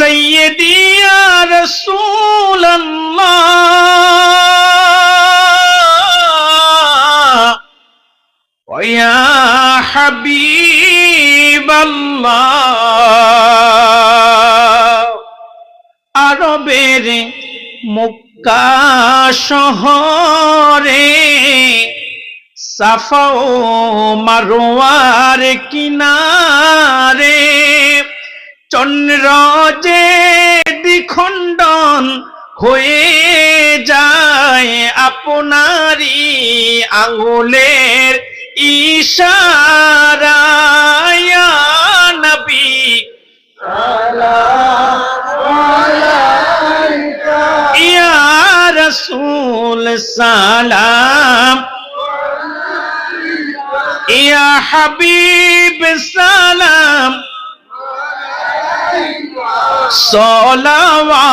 سيدي يا رسول الله ويا حبيب الله আরবের মক্কা শহরে সাফা ও মারোয়ার কিনারে চন্দ্র যে দ্বিখণ্ডন হয়ে যায় আপনারই আঙুলের ইশারায় নবী। ইয়া রসুল সালাম। ইয়া হাবিব সালাম। সলাওয়া